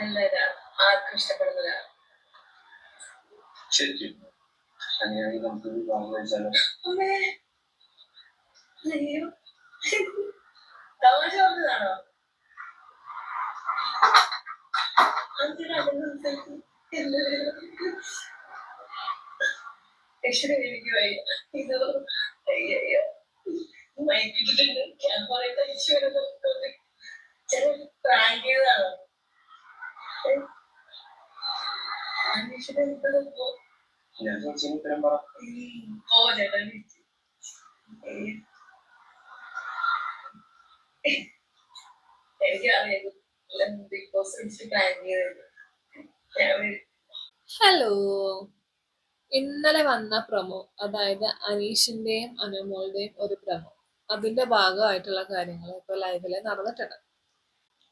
നല്ലൊരാൾ ആർക്കും ഇഷ്ടപ്പെടുന്ന ഒരാൾ ശരിക്കും. അങ്ങനെയാണെങ്കിൽ നമുക്ക് വിവാഹം കഴിച്ചാലോ? അമ്മേ. അയ്യോ. തമാശ പറഞ്ഞതാണോ? എനിക്ക് വയ്യ ഇതോ അയ്യോ. മയക്കിട്ടിട്ടുണ്ട്. ഞാൻ പറയുന്ന ഈശ്വരൻ ചില പ്രാങ്ക് ചെയ്തതാണോ? ഹലോ ഇന്നലെ വന്ന പ്രമോ അതായത് അനീഷിന്റെയും അനുമോളുടെയും ഒരു പ്രമോ അതിന്റെ ഭാഗമായിട്ടുള്ള കാര്യങ്ങൾ ഇപ്പൊ ലൈവിൽ നടന്നിട്ടുണ്ട്.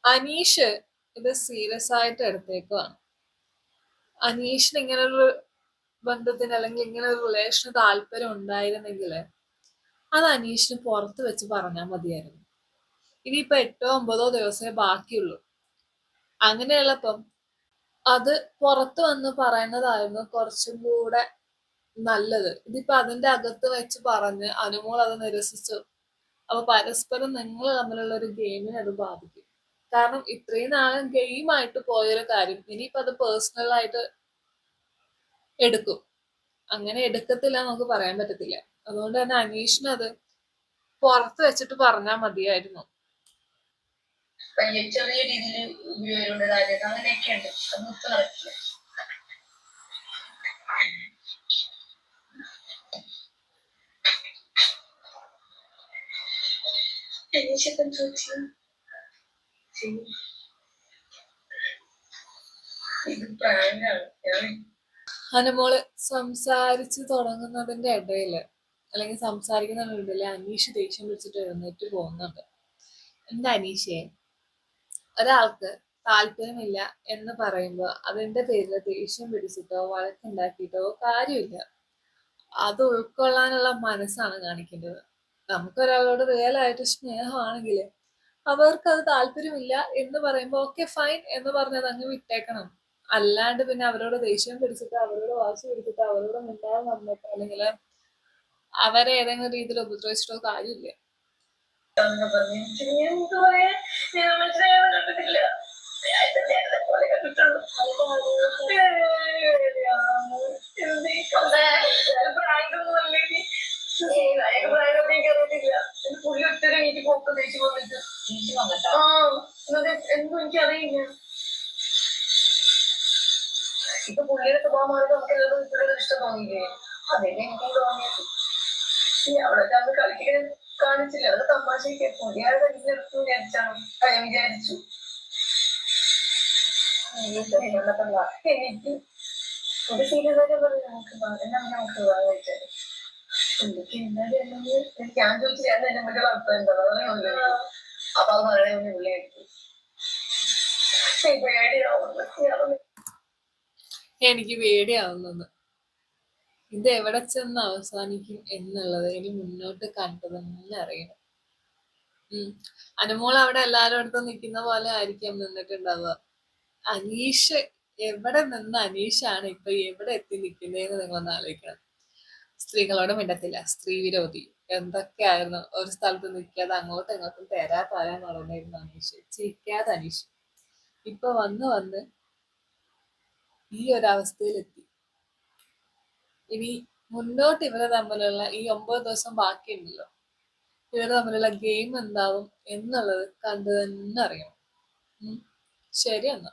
അനീഷ് ഇത് സീരിയസ് ആയിട്ട് എടുത്തേക്കുവാണ് അനീഷിന് ഇങ്ങനൊരു ബന്ധത്തിന് അല്ലെങ്കിൽ ഇങ്ങനെ ഒരു റിലേഷന് താല്പര്യം ഉണ്ടായിരുന്നെങ്കിൽ അത് അനീഷിന് പുറത്ത് വെച്ച് പറഞ്ഞാൽ മതിയായിരുന്നു. ഇനിയിപ്പോ എട്ടോ ഒമ്പതോ ദിവസമേ ബാക്കിയുള്ളൂ. അങ്ങനെയുള്ളപ്പം അത് പുറത്ത് വന്ന് പറയുന്നതായിരുന്നു കുറച്ചും കൂടെ നല്ലത്. ഇതിപ്പോ അതിന്റെ അകത്ത് വെച്ച് പറഞ്ഞ് അനുമോൾ അത് നിരസിച്ചു. അപ്പൊ പരസ്പരം നിങ്ങൾ തമ്മിലുള്ള ഒരു ഗെയിമിനെ അത് ബാധിക്കും. കാരണം ഇത്രയും നാളും ഗെയിമായിട്ട് പോയൊരു കാര്യം ഇനിയിപ്പോ അത് പേഴ്സണൽ ആയിട്ട് എടുക്കും. അങ്ങനെ എടുക്കത്തില്ല നമുക്ക് പറയാൻ പറ്റത്തില്ല. അതുകൊണ്ട് തന്നെ അനീഷിന് അത് പുറത്ത് വെച്ചിട്ട് പറഞ്ഞാൽ മതിയായിരുന്നു. ചെറിയ രീതിയിൽ രാജ്യത്ത് അങ്ങനെയൊക്കെ ഉണ്ട്. അതൊന്നും നടക്കില്ല. ഞാൻ അനുമോൾ സംസാരിച്ചു തുടങ്ങുന്നതിന്റെ ഇടയിൽ അല്ലെങ്കിൽ സംസാരിക്കുന്നതിന്റെ ഇടയിൽ അനീഷ് ദേഷ്യം പിടിച്ചിട്ട് എഴുന്നേറ്റ് പോകുന്നുണ്ട്. എന്റെ അനീഷേ? ഒരാൾക്ക് താല്പര്യമില്ല എന്ന് പറയുമ്പോൾ അതിന്റെ പേരിൽ ദേഷ്യം പിടിച്ചിട്ടോ വഴക്കുണ്ടാക്കിയിട്ടോ കാര്യമില്ല. അത് ഉൾക്കൊള്ളാനുള്ള മനസ്സാണ് കാണിക്കേണ്ടത് നമുക്കൊരാളോട് റിയലായിട്ട് സ്നേഹമാണെങ്കിൽ അവർക്ക് അത് താല്പര്യമില്ല എന്ന് പറയുമ്പോൾ ഓക്കെ ഫൈൻ എന്ന് പറഞ്ഞത് അങ്ങ് വിട്ടേക്കണം. അല്ലാണ്ട് പിന്നെ അവരോട് ദേഷ്യം പിടിച്ചിട്ട് അവരോട് വാശി പിടിച്ചിട്ട് അവരോട് മിണ്ടാതെ നടന്നിട്ട് അല്ലെങ്കിൽ അവരെ ഏതെങ്കിലും രീതിയിൽ ഉപദ്രവിച്ചിട്ടോ കാര്യമില്ല. ഞാൻ വന്നിട്ട്. ആ, എന്നിട്ട് എന്തും എനിക്കറിയില്ല. ഇപ്പൊ പുള്ളിയുടെ സ്വഭാവം മാറി നമുക്ക് എല്ലാവരും ഇഷ്ടം തോന്നിയില്ലേ? അതന്നെ എനിക്കും തോന്നിയത്. ഈ അവിടെ അന്ന് കളിക്കാൻ കാണിച്ചില്ല. അത് തമാശയ്ക്ക് പുതിയാൾ കളിച്ചെടുത്തു വിചാരിച്ചാണ്. ഞാൻ വിചാരിച്ചു. എനിക്ക് ഒരു സീരിയസ് ആയിട്ട് പറഞ്ഞു നമുക്ക് എന്നെ നമുക്ക് വിവാഹം കഴിച്ചാൽ. പുള്ളിക്ക് എന്തായാലും എനിക്ക് ഞാൻ ചോദിച്ചു ഞാൻ എന്നെ പറ്റിയുള്ള അർത്ഥം എന്താ അപ്പൊ അത് എനിക്ക് പേടിയാവുന്നത്. ഇത് എവിടെ ചെന്ന് അവസാനിക്കും എന്നുള്ളത് ഇനി മുന്നോട്ട് കണ്ടു തന്നെ അറിയണം. അനുമോൾ അവിടെ എല്ലാവരും അടുത്തും നിൽക്കുന്ന പോലെ ആയിരിക്കാം നിന്നിട്ടുണ്ടാവുക. അനീഷ് എവിടെ നിന്ന് അനീഷാണ് ഇപ്പൊ എവിടെ എത്തി നിൽക്കുന്നതെന്ന് നിങ്ങളൊന്ന് ആലോചിക്കണം. സ്ത്രീകളോട് മിണ്ടത്തില്ല. സ്ത്രീ വിരോധി. എന്തൊക്കെയായിരുന്നു? ഒരു സ്ഥലത്ത് നിൽക്കാതെ അങ്ങോട്ടും ഇങ്ങോട്ടും തരാ തരാൻ നടന്നിരുന്നു അനീഷ് ചിരിക്കാതെ അനീഷ്. ഇപ്പൊ വന്ന് വന്ന് ഈ ഒരു അവസ്ഥയിലെത്തി ഇനി മുന്നോട്ട് ഇവരെ തമ്മിലുള്ള ഈ ഒമ്പത് ദിവസം ബാക്കിയുണ്ടല്ലോ. ഇവരെ തമ്മിലുള്ള ഗെയിം എന്താവും എന്നുള്ളത് കണ്ടു തന്നെ അറിയണം. ശരി എന്നാ.